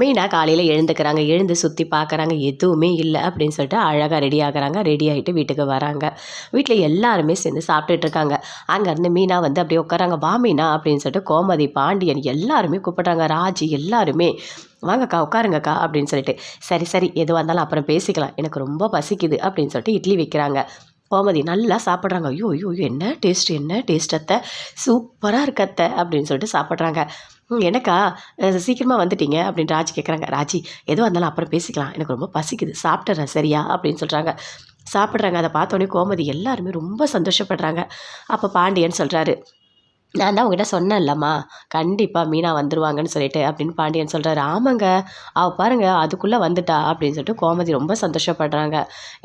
மீனா காலையில் எழுந்துக்கிறாங்க எழுந்து சுற்றி பார்க்குறாங்க எதுவுமே இல்லை அப்படின்னு சொல்லிட்டு அழகாக ரெடி ஆகுறாங்க. ரெடி ஆகிட்டு வீட்டுக்கு வராங்க. வீட்டில் எல்லாருமே சேர்ந்து சாப்பிட்டுட்டு இருக்காங்க. அங்கேருந்து மீனா வந்து அப்படியே உட்காராங்க. வா மீனா அப்படின்னு சொல்லிட்டு கோமதி பாண்டியன் எல்லாருமே கூப்பிட்றாங்க. ராஜி எல்லாருமே வாங்கக்கா உட்காருங்கக்கா அப்படின்னு சொல்லிட்டு. சரி சரி எதுவாக இருந்தாலும் அப்புறம் பேசிக்கலாம். எனக்கு ரொம்ப பசிக்குது அப்படின்னு சொல்லிட்டு இட்லி வைக்கிறாங்க. கோமதி நல்லா சாப்பிட்றாங்க. ஐயோ ஐயோ என்ன டேஸ்ட் என்ன டேஸ்ட் அத்தை? சூப்பராக இருக்கத்த அப்படின்னு சொல்லிட்டு சாப்பிட்றாங்க. எனக்கா சீக்கிரமாக வந்துட்டீங்க அப்படின்னு ராஜி கேட்குறாங்க ராஜி எதுவாக இருந்தாலும் அப்புறம் பேசிக்கலாம். எனக்கு ரொம்ப பசிக்குது. சாப்பிட்றேன் சரியா? அப்படின்னு சொல்கிறாங்க சாப்பிட்றாங்க. அதை பார்த்தோன்னே கோமதி எல்லாருமே ரொம்ப சந்தோஷப்படுறாங்க. அப்போ பாண்டியன் சொல்கிறாரு நான் தான் உங்ககிட்ட சொன்னேன்லம்மா. கண்டிப்பாக மீனா வந்துடுவாங்கன்னு சொல்லிட்டு அப்படின்னு பாண்டியன் சொல்கிறாரு ஆமாங்க. அவ பாருங்க அதுக்குள்ளே வந்துட்டா அப்படின்னு சொல்லிட்டு கோமதி ரொம்ப சந்தோஷப்படுறாங்க.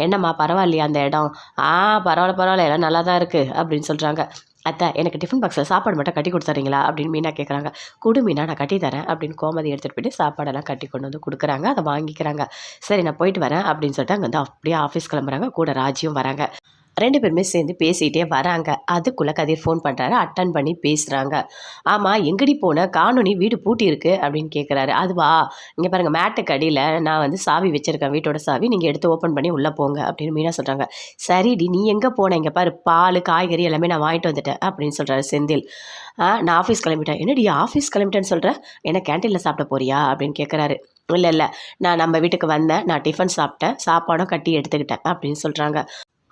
என்னம்மா பரவாயில்லையா அந்த இடம்? ஆ பரவாயில்ல பரவாயில்ல. எல்லாம் நல்லா தான் இருக்குது அப்படின்னு சொல்கிறாங்க அத்தை எனக்கு டிஃபன் பாக்ஸில் சாப்பாடு மட்டும் கட்டி கொடுத்துறீங்களா? அப்படின்னு மீனா கேட்குறாங்க குடு மீனா நான் கட்டி தரேன் அப்படின்னு கோமதி எடுத்துகிட்டு போயிட்டு சாப்பாடெல்லாம் கட்டி கொண்டு வந்து கொடுக்குறாங்க. அதை வாங்கிக்கிறாங்க. சரி நான் போயிட்டு வரேன் அப்படின்னு சொல்லிட்டு அங்கே வந்து அப்படியே ஆஃபீஸ் கிளம்புறாங்க. கூட ராஜியும் வராங்க. ரெண்டு பேருமே சேர்ந்து பேசிகிட்டே வராங்க. அதுக்குள்ளே கதிர் ஃபோன் பண்ணுறாரு அட்டன் பண்ணி பேசுகிறாங்க ஆமாம் எங்கடி போன? காணொனி வீடு பூட்டி இருக்கு அப்படின்னு கேட்குறாரு அதுவா? இங்கே பாருங்கள் மேட்டுக்கு அடியில் நான் வந்து சாவி வச்சுருக்கேன். வீட்டோட சாவி. நீங்கள் எடுத்து ஓப்பன் பண்ணி உள்ளே போங்க அப்படின்னு மீனா சொல்கிறாங்க சரிடி நீ எங்கே போன? இங்கே பாரு பால் காய்கறி எல்லாமே நான் வாங்கிட்டு வந்துட்டேன் அப்படின்னு சொல்கிறாரு செந்தில். நான் ஆஃபீஸ் கிளம்பிட்டேன். என்னடி ஆஃபீஸ் கிளம்பிட்டேன்னு சொல்கிறேன் என்ன கேன்டீனில் சாப்பிட போறியா? அப்படின்னு கேட்குறாரு இல்லை இல்லை. நான் நம்ம வீட்டுக்கு வந்தேன். நான் டிஃபன் சாப்பிட்டேன். சாப்பாடும் கட்டி எடுத்துக்கிட்டேன் அப்படின்னு சொல்கிறாங்க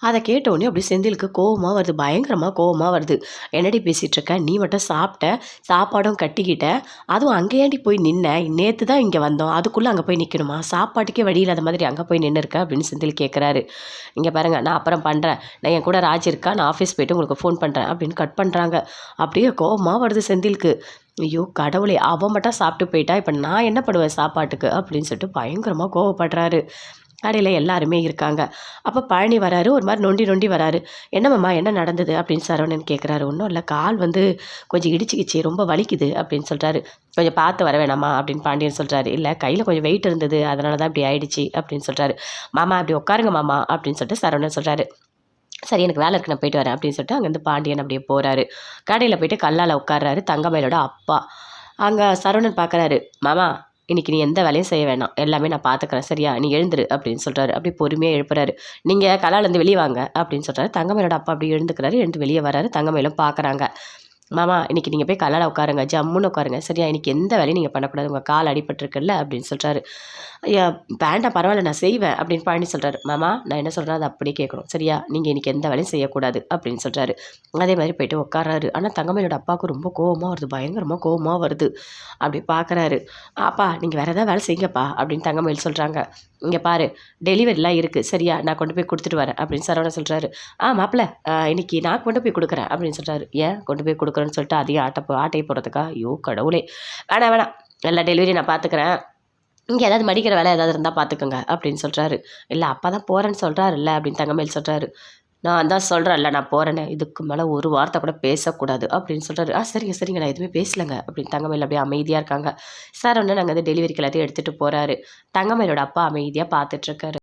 அதை கேட்டோடனே அப்படி செந்திலுக்கு கோவமாக வருது. பயங்கரமாக கோவமாக வருது. என்னடி பேசிகிட்டு இருக்க நீ மட்டும் சாப்பிட்ட சாப்பாடும் கட்டிக்கிட்ட. அதுவும் அங்கேயாண்டி போய் நின்ன? நேற்று தான் இங்கே வந்தோம். அதுக்குள்ளே அங்கே போய் நிற்கணுமா? சாப்பாட்டுக்கே வழி இல்லாத மாதிரி அங்கே போய் நின்று இருக்க அப்படின்னு செந்தில் கேட்குறாரு. இங்கே பாருங்கள் நான் அப்புறம் பண்ணுறேன். நான் என் கூட ராஜ் இருக்கா? நான் ஆஃபீஸ் போயிட்டு உங்களுக்கு ஃபோன் பண்ணுறேன் அப்படின்னு கட் பண்ணுறாங்க. அப்படியே கோவமாக வருது செந்திலுக்கு. ஐயோ கடவுளே அவன் மட்டும் சாப்பிட்டு போயிட்டா? இப்போ நான் என்ன பண்ணுவேன் சாப்பாட்டுக்கு? அப்படின்னு சொல்லிட்டு பயங்கரமாக கோவப்படுறாரு. கடையில் எல்லாருமே இருக்காங்க. அப்போ பழனி வராரு ஒரு மாதிரி நொண்டி நொண்டி வராரு. என்னம்மா என்ன நடந்தது? அப்படின்னு சரவணன் கேட்குறாரு ஒன்றும் இல்லை கால் வந்து கொஞ்சம் இடிச்சுக்கிச்சு ரொம்ப வலிக்குது அப்படின்னு சொல்கிறாரு கொஞ்சம் பார்த்து வர வேணாமா? அப்படின்னு பாண்டியன் சொல்கிறாரு இல்லை கையில் கொஞ்சம் வெயிட் இருந்தது அதனால தான் இப்படி ஆயிடுச்சு அப்படின்னு சொல்கிறாரு மாமா அப்படி உட்காருங்க மாமா அப்படின்னு சொல்லிட்டு சரவணன் சொல்கிறாரு சரி எனக்கு வேலை இருக்கு நான் போயிட்டு வரேன் அப்படின்னு சொல்லிட்டு அங்கேருந்து பாண்டியன் அப்படியே போகிறாரு கடையில் போயிட்டு கல்லால் உட்கார்றாரு தங்கமயிலோட அப்பா. அங்கே சரவணன் பார்க்குறாரு மாமா இன்றைக்கி நீ எந்த வேலையும் செய்ய வேணாம். எல்லாமே நான் பார்த்துக்கிறேன் சரியா? நீ எழுந்துரு அப்படின்னு சொல்கிறாரு அப்படி பொறுமையாக எழுப்புறாரு. நீங்கள் கலாலேருந்து வெளியே வாங்க அப்படின்னு சொல்கிறாரு தங்கமயிலோட அப்பா அப்படி எழுந்துக்கிறாரு. எழுந்து வெளியே வராரு தங்கமயிலும் பார்க்குறாங்க மாமா இன்னைக்கு நீங்கள் போய் கல்லால் உட்காருங்க ஜம்முன்னு உட்காருங்க. சரியா இன்னைக்கு எந்த வேலையும் நீங்கள் பண்ணக்கூடாது உங்கள் கால் அடிபட்டிருக்குல்ல அப்படின்னு சொல்கிறாரு ஐயா வேண்டாம் பரவாயில்ல நான் செய்வேன் அப்படின்னு பழனி சொல்கிறாரு மாமா நான் என்ன சொல்கிறேன் அதை அப்படியே கேட்கணும். சரியா நீங்கள் இன்றைக்கி எந்த வேலையும் செய்யக்கூடாது அப்படின்னு சொல்கிறாரு அதே மாதிரி போயிட்டு உட்காராரு ஆனால் தங்கமையோட அப்பாவுக்கு ரொம்ப கோவமாக வருது பயங்கரமாக கோவமாக வருது. அப்படி பார்க்குறாரு அப்பா நீங்கள் வேறு எதாவது வேலை செய்யுங்கப்பா அப்படின்னு தங்கமயில் சொல்கிறாங்க இங்கே பாரு டெலிவரிலாம் இருக்குது சரியா நான் கொண்டு போய் கொடுத்துட்டு வரேன் அப்படின்னு சரவணன் சொல்கிறாரு ஆ மாப்பிள்ள இன்னைக்கு நான் கொண்டு போய் கொடுக்குறேன் அப்படின்னு சொல்கிறாரு ஏன் கொண்டு போய் கொடுக்குறேன்னு சொல்லிட்டு அதையும் ஆட்டை ஆட்டையை போடுறதுக்கா? ஐயோ கடவுளே. வேணாம் வேணாம். எல்லா டெலிவரி நான் பார்த்துக்கிறேன். இங்கே ஏதாவது மடிக்கிற வேலை ஏதாவது இருந்தால் பார்த்துக்கோங்க அப்படின்னு சொல்கிறாரு இல்லை அப்பா தான் போகிறேன்னு சொல்கிறாருல்ல அப்படின்னு தங்கமேல் சொல்கிறாரு நான் தான் சொல்கிறேன்ல நான் போகிறேன்னு இதுக்கு மேலே ஒரு வார்த்தை கூட பேசக்கூடாது அப்படின்னு சொல்கிறாரு ஆ சரிங்க சரிங்க நான் எதுவுமே பேசலைங்க அப்படின்னு தங்கமேல் அப்படியே அமைதியாக இருக்காங்க. சார் ஒன்று நாங்கள் வந்து டெலிவரிக்கு எல்லாத்தையும் எடுத்துகிட்டு போகிறாரு தங்கமேலோட அப்பா அமைதியாக பார்த்துட்ருக்காரு